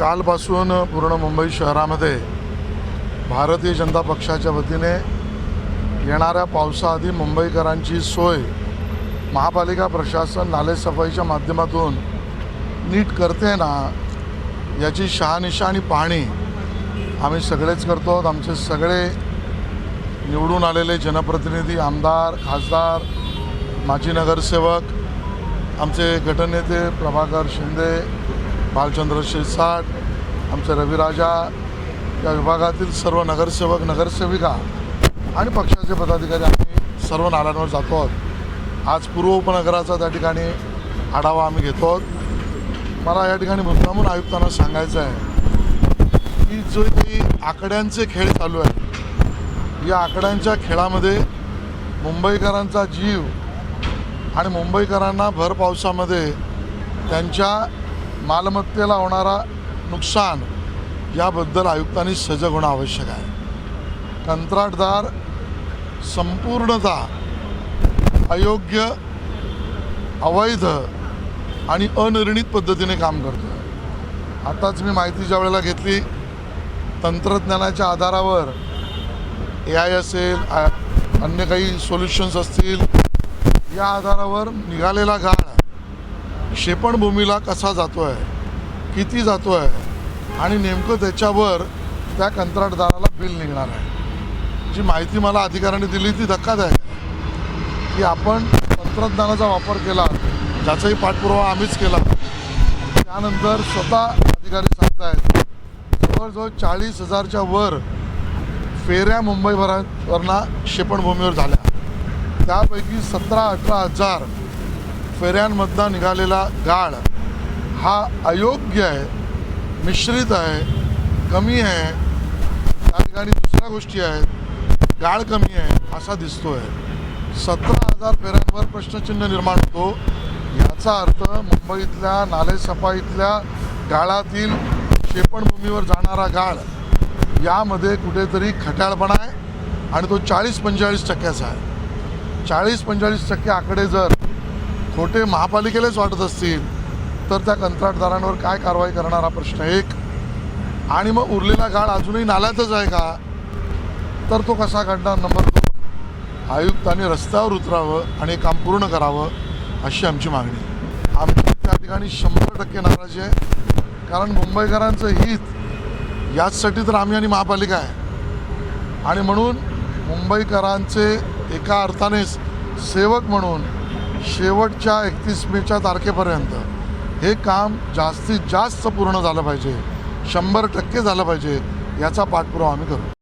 कालपासून पूर्ण मुंबई शहरामध्ये भारतीय जनता पक्षाच्या वतीने येणाऱ्या पावसाआधी मुंबईकरांची सोय महापालिका प्रशासन नालेसफाईच्या माध्यमातून नीट करते ना याची शहानिशा आणि पाहणी आम्ही सगळेच करतो आहोत. आमचे सगळे निवडून आलेले जनप्रतिनिधी आमदार खासदार माजी नगरसेवक आमचे गटनेते प्रभाकर शिंदे भालचंद्र शिरसाट आमच्या रविराजा या विभागातील सर्व नगरसेवक नगरसेविका आणि पक्षाचे पदाधिकारी आम्ही सर्व नाल्यांवर जातो आहोत. आज पूर्व उपनगराचा त्या ठिकाणी आढावा आम्ही घेतो आहोत. मला या ठिकाणी मुद्दामून आयुक्तांना सांगायचं आहे की जो काही आकड्यांचे खेळ चालू आहे या आकड्यांच्या खेळामध्ये मुंबईकरांचा जीव आणि मुंबईकरांना भर पावसामध्ये त्यांच्या मालमत्तेला होणारा नुकसान याबद्दल आयुक्तांनी सजग होणं आवश्यक आहे. कंत्राटदार संपूर्णतः अयोग्य अवैध आणि अनिर्णित पद्धतीने काम करतो आहे आताच मी माहिती ज्या वेळेला घेतली तंत्रज्ञानाच्या आधारावर ए आय असेल अन्य काही सोल्युशन्स असतील या आधारावर निघालेला गाळ क्षेपणभूमीला कसा जातो आहे किती जातो आहे आणि नेमकं त्याच्यावर त्या कंत्राटदाराला बिल निघणार आहे. जी माहिती मला अधिकाऱ्यांनी दिली ती धक्कादायक आहे. की आपण तंत्रज्ञानाचा वापर केला ज्याचाही पाठपुरावा आम्हीच केला त्यानंतर स्वतः अधिकारी सांगतायत जवळजवळ चाळीस हजारच्या वर फेऱ्या मुंबईभरावरना क्षेपणभूमीवर झाल्या. त्यापैकी सतरा अठरा हजार फेऱ्यांमधला निघालेला गाळ हा अयोग्य आहे मिश्रित आहे कमी आहे. त्या ठिकाणी दुसऱ्या गोष्टी आहेत गाळ कमी आहे असा दिसतो आहे सतरा हजार फेऱ्यांवर प्रश्नचिन्ह निर्माण होतो. याचा अर्थ मुंबईतल्या नालेसफाईतल्या गाळातील क्षेपणभूमीवर जाणारा गाळ यामध्ये कुठेतरी खट्याळपणा आहे आणि तो चाळीस पंचेचाळीस टक्क्याचा आहे. चाळीस पंचेचाळीस टक्के आकडे जर खोटे महापालिकेलाच वाटत असतील तर त्या कंत्राटदारांवर काय कारवाई करणार हा प्रश्न एक. आणि मग उरलेला गाळ अजूनही नाल्यातच आहे का? तर तो कसा काढणार नंबर दोन. आयुक्तांनी रस्त्यावर उतरावं आणि काम पूर्ण करावं अशी आमची मागणी आमची त्या ठिकाणी शंभर टक्के नाराजी आहे. कारण मुंबईकरांचं हित याचसाठी तर आम्ही आणि महापालिका आहे. आणि म्हणून मुंबईकरांचे एका अर्थानेच सेवक म्हणून शेवटच्या एकतीस मेच्या तारखेपर्यंत हे काम जास्तीत जास्त पूर्ण झालं पाहिजे. शंभर टक्के झालं पाहिजे. याचा पाठपुरावा आम्ही करू.